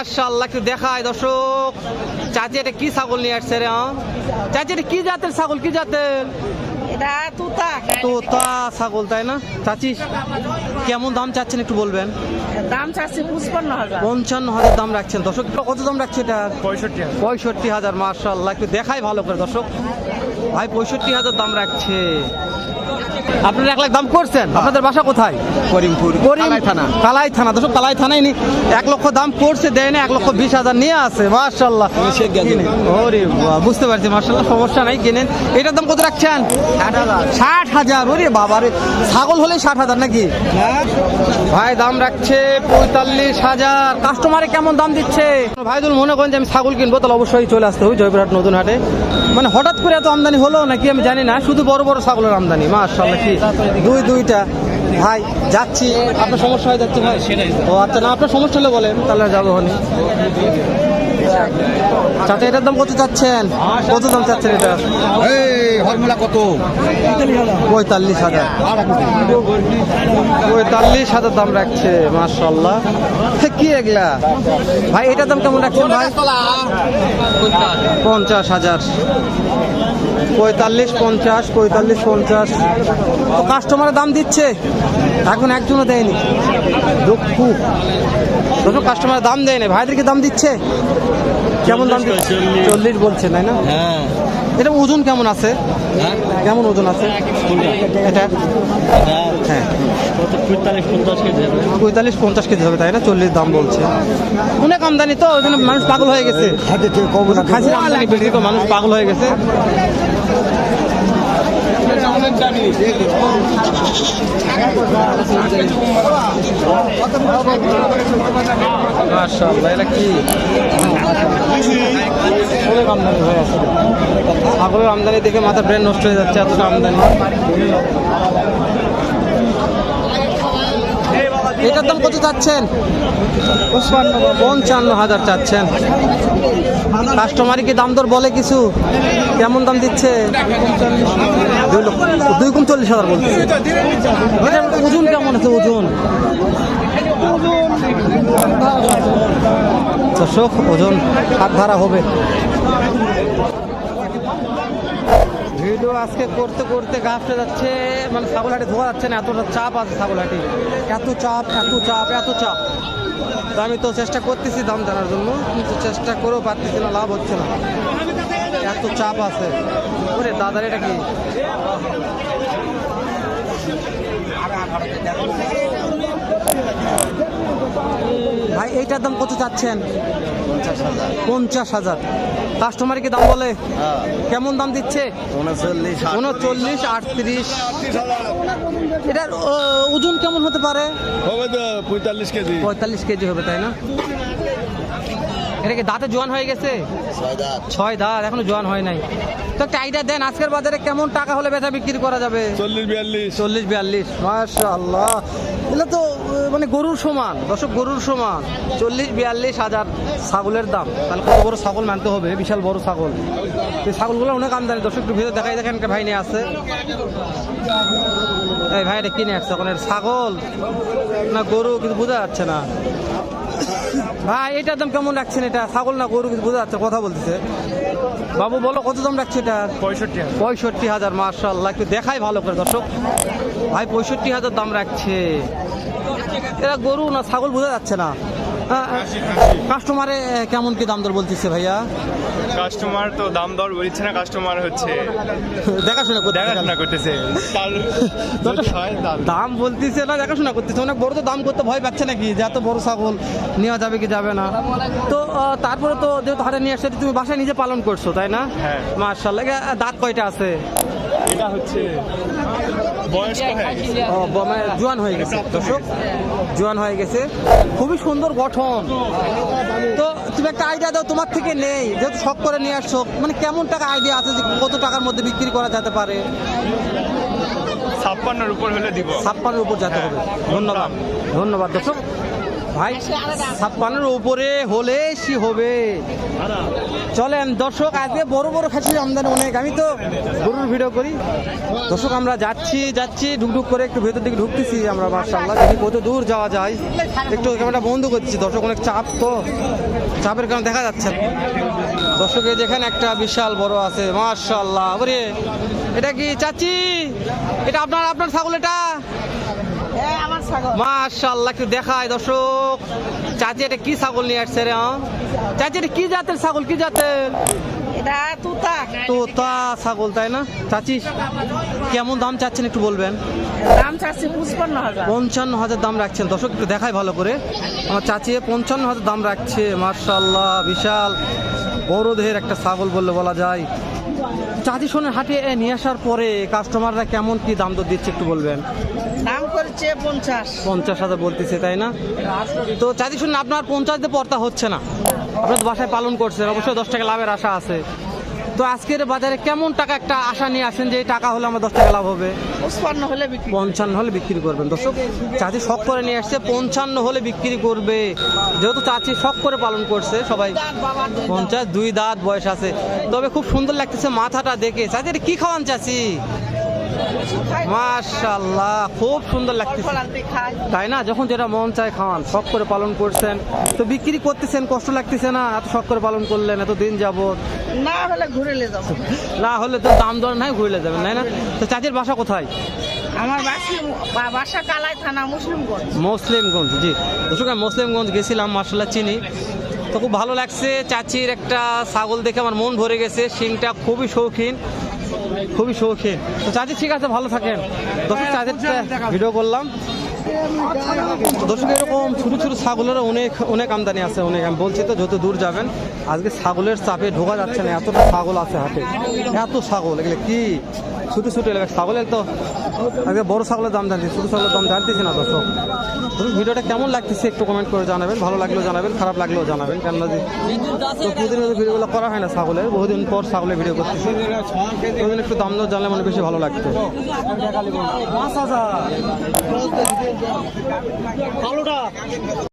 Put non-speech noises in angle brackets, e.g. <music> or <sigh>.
মাশাআল্লাহ একটু দেখায় দর্শক। চাচি এটা কি ছাগল নিয়ে আসছে রে হ্যাঁ? চাচি এটা কি জাতের ছাগল? কি জাতের? এটা তুতা। ছাগল তাই না? চাচি কেমন দাম চাচ্ছেন একটু বলবেন? দাম চাচ্ছি পঁচপান্ন হাজার। পঞ্চান্ন হাজার দাম রাখছেন। দর্শক কত দাম রাখছে এটা? পঁয়ষট্টি পঁয়ষট্টি হাজার মার্শাল্লাহ একটু দেখাই ভালো করে দর্শক। ভাই পঁয়ষট্টি হাজার দাম রাখছে। আপনারা এক লাখ দাম করছেন? আপনাদের বাসা কোথায়? করিমপুর করিম থানা। কালাই থানা। দর্শক কালাই থানায় নি এক লক্ষ দাম করছে দেয় না এক লক্ষ বিশ হাজার নিয়ে আসে মার্শাল্লাহ ওরে বুঝতে পারছি মার্শাল্লাহ সমস্যা নাই কিনেন। এটার দাম কত রাখছেন? ষাট হাজার। ওরে বাবা রে। ছাগল হলে ষাট হাজার নাকি? ভাই দাম রাখছে পঁয়তাল্লিশ হাজার। কাস্টমারে কেমন দাম দিচ্ছে? ভাইদুল মনে করেন যে আমি ছাগল কিনবো তাহলে অবশ্যই চলে আসতে হবে জয়পুরহাট নতুন হাটে। মানে হঠাৎ করে এত আমদানি হলো নাকি আমি জানি না শুধু বড় বড় ছাগলের আমদানি মাশাল্লাহ কি দুই দুইটা। ভাই যাচ্ছি। আপনার সমস্যা হয়ে যাচ্ছে ভাই ও আচ্ছা না আপনার সমস্যা হলে বলেন তাহলে যাব হনি চাচা এটার দাম কত চাচ্ছেন? কত দাম চাচ্ছেন এটা? কত? পঁয়তাল্লিশ হাজার। পঁয়তাল্লিশ হাজার দাম রাখছে মার্শাল্লাহ কি এগুলা? ভাই এটার দাম কেমন রাখছেন ভাই? পঞ্চাশ হাজার। পঁয়তাল্লিশ পঞ্চাশ পঁয়তাল্লিশ পঞ্চাশ। তো কাস্টমারের দাম দিচ্ছে? এখন একজনও দেয়নি। দুঃখ। কাস্টমারের দাম দেয়নি। ভাইদেরকে দাম দিচ্ছে? কেমন দাম চল্লিশ বলছে তাই না? হ্যাঁ। এটা ওজন কেমন আছে? কেমন ওজন আছে? এটা? হ্যাঁ। পঁয়তাল্লিশ পঞ্চাশ কেজি হবে। পঁয়তাল্লিশ পঞ্চাশ কেজি হবে তাই না? চল্লিশ দাম বলছে। অনেক আমদানি তো ওই জন্য মানুষ পাগল হয়ে গেছে। খাসির আমদানি বেশি তো মানুষ পাগল হয়ে গেছে। মাশাআল্লাহ এটা কি? অনেক আমদানি হয়ে আছে। ছাগলের আমদানি দেখে মাথা ব্রেন নষ্ট হয়ে যাচ্ছে এতটা আমদানি। এটার দাম কত চাচ্ছেন? পঞ্চান্ন হাজার চাচ্ছেন। কাস্টমারই কি দাম দর বলে কিছু? কেমন দাম দিচ্ছে? দুই দুই কুম চল্লিশ হাজার বলছে। ওজন কেমন আছে, ওজন? দর্শক, ওজন হাত ভাড়া হবে। ভিডিও আজকে করতে করতে গাছটা যাচ্ছে মানে ছাগলহাটি ধোয়া যাচ্ছে না, এতটা চাপ আছে ছাগলহাটি। এত চাপ এত চাপ এত চাপ। তো আমি তো চেষ্টা করতেছি দাম জানার জন্য, কিন্তু চেষ্টা করেও পারতেছি না, লাভ হচ্ছে না। এত চাপ আছে। ওরে দাদার এটা কি? ভাই, এইটার দাম কত চাচ্ছেন? পঞ্চাশ হাজার। কাস্টমারকে দাম বলে কেমন দাম দিচ্ছে? উনচল্লিশ উনচল্লিশ আটত্রিশ। এটার ওজন কেমন হতে পারে? হবে তো পঁয়তাল্লিশ কেজি। পঁয়তাল্লিশ কেজি হবে তাই না? এটা কি দাঁতে জোয়ান হয়ে গেছে? ছয় দাঁত। এখনও জোয়ান হয় নাই। তো একটা আইডিয়া দেন আজকের বাজারে কেমন টাকা হলে বেচা বিক্রি করা যাবে? চল্লিশ বিয়াল্লিশ। চল্লিশ বিয়াল্লিশ মাশা আল্লাহ এগুলো তো মানে গরুর সমান দর্শক গরুর সমান। চল্লিশ বিয়াল্লিশ হাজার ছাগলের দাম। তাহলে কত বড় ছাগল মানতে হবে? বিশাল বড় ছাগল। এই ছাগলগুলো অনেক আমদানি। দর্শক একটু ভিতরে দেখাই দেখেন একটা ভাই নিয়ে আসছে এই ভাই এটা কিনে আসছে এখন ছাগল না গরু কিন্তু বোঝা যাচ্ছে না। ভাই এটার দাম কেমন রাখছেন এটা? ছাগল না গরু কিছু বোঝা যাচ্ছে কথা বলতেছে। বাবু বলো কত দাম রাখছে এটা পঁয়ষট্টি পঁয়ষট্টি হাজার মার্শাল্লাহ একটু দেখাই ভালো করে দর্শক। ভাই পঁয়ষট্টি হাজার দাম রাখছে। এরা গরু না ছাগল বোঝা যাচ্ছে না। কাস্টমারে কেমন কি দাম দর বলতেছে ভাইয়া? কাস্টমার তো দাম দর বলছে না কাস্টমার হচ্ছে দেখাশোনা করতে দেখাশোনা করতেছে। <laughs> দাম। বলতেছে না দেখাশোনা করতেছে। অনেক বড় তো দাম করতে ভয় পাচ্ছে নাকি? যে এত বড় ছাগল নেওয়া যাবে কি যাবে না? তো তারপরে তো যেহেতু হাটে নিয়ে আসছে তুমি বাসায় নিজে পালন করছ তাই না? হ্যাঁ। মার্শাল্লাহ দাঁত কয়টা আছে? এটা হচ্ছে হয়ে জোয়ান হয়ে গেছে। দর্শক জোয়ান হয়ে গেছে। খুবই সুন্দর গঠন। তো তুমি একটা আইডিয়া দাও তোমার থেকে নেই। যেহেতু শখ করে নিয়ে আসছো মানে কেমন টাকা আইডিয়া আছে যে কত টাকার মধ্যে বিক্রি করা যেতে পারে? ছাপ্পান্নর উপর হলে দিব। ছাপ্পান্নের উপর যেতে হবে। ধন্যবাদ। ধন্যবাদ। দর্শক ভাই, ছাপ্পান্নের উপরে হলে সে হবে। চলেন, দর্শক, আজকে বড় বড় খাসির আমদানি অনেক। আমি তো গরুর ভিডিও করি। দর্শক, আমরা যাচ্ছি যাচ্ছি, ঢুকঢুক করে একটু ভেতর দিকে ঢুকতেছি আমরা মার্শাল্লাহ দেখি কত দূর যাওয়া যায়। একটু ক্যামেরা বন্ধ করছি। দর্শক, অনেক চাপ তো। চাপের কারণে দেখা যাচ্ছে। দর্শকের যেখানে একটা বিশাল বড় আছে মার্শাল্লাহ এটা কি চাচি? এটা আপনার আপনার ছাগল এটা? মাশাআল্লাহ একটু দেখায় দর্শক। চাচি এটা কি ছাগল নিয়ে আসছে রে হ্যাঁ? চাচি এটা কি জাতের ছাগল কি জাতের? তুতা। তোতা ছাগল তাই না? চাচি কেমন দাম চাচ্ছেন একটু বলবেন? দাম চাচ্ছে পঁচপান্ন হাজার। পঞ্চান্ন হাজার দাম রাখছেন। দর্শক একটু দেখায় ভালো করে। আমার চাচি পঞ্চান্ন হাজার দাম রাখছে মার্শাল্লাহ বিশাল বড় দেহের একটা ছাগল বললে বলা যায়। চাচি শোনে হাটে নিয়ে আসার পরে কাস্টমাররা কেমন কি দাম দর দিচ্ছে একটু বলবেন? দাম করেছে পঞ্চাশ। পঞ্চাশ হাজার বলতেছে তাই না? তো চাঁদি শুনে আপনার পঞ্চাশ দিয়ে পর্তা হচ্ছে না। আপনার তো বাসায় পালন করছেন অবশ্যই দশ টাকা লাভের আশা আছে। তো আজকের বাজারে কেমন টাকা একটা আশা নিয়ে আসেন যে টাকা হলে আমার দশ টাকা লাভ হবে? পঁচপান্ন হলে বিক্রি পঞ্চান্ন হলে বিক্রি করবেন। দর্শক চাচি শখ করে নিয়ে আসছে পঞ্চান্ন হলে বিক্রি করবে। যেহেতু চাচি শখ করে পালন করছে সবাই পঞ্চাশ দুই দাঁত বয়স আছে। তবে খুব সুন্দর লাগতেছে মাথাটা দেখে। চাচি কি খাওয়ান চাচি? মাশাল্লাহ খুব সুন্দর লাগতেছে। তাই না? যখন যেটা মন চায় খাওয়ান শখ করে পালন করছেন। তো বিক্রি করতেছেন কষ্ট লাগতেছে না? এত শখ করে পালন করলেন এত দিন যাবত না হলে ঘুরে যাব। না হলে তো দাম দর নাই ঘুরলে যাবেন তাই না? তো চাচির বাসা কোথায়? আমার বাসি বাসা কালাই থানা মুসলিমগঞ্জ। মুসলিমগঞ্জ জি। দর্শক মুসলিমগঞ্জ গেছিলাম মার্শাল্লাহ চিনি। তো খুব ভালো লাগছে। চাচির একটা ছাগল দেখে আমার মন ভরে গেছে। শিংটা খুবই শৌখিন খুবই শৌখিন। তো চাচি ঠিক আছে ভালো থাকেন। দর্শক চাচির ভিডিও করলাম। দর্শক এরকম ছোটো ছোটো ছাগলেরও অনেক অনেক আমদানি আছে অনেক আমি বলছি তো যত দূর যাবেন আজকে ছাগলের চাপে ঢোকা যাচ্ছে না এতটা ছাগল আছে হাটে। এত ছাগল এগুলো কি? ছোটো ছোটো এলাকা ছাগলের তো আজকে বড় ছাগলের দাম জানছি ছোটো ছাগলের দাম জানতেছি না দর্শক ভিডিওটা কেমন লাগতেছে একটু কমেন্ট করে জানাবেন ভালো লাগলেও জানাবেন খারাপ লাগলেও জানাবেন কেননা যে প্রতিদিন ভিডিওগুলো করা হয় না ছাগলের বহুদিন পর ছাগলের ভিডিও করতেছি একটু দাম দর জানলে মানে বেশি ভালো লাগতো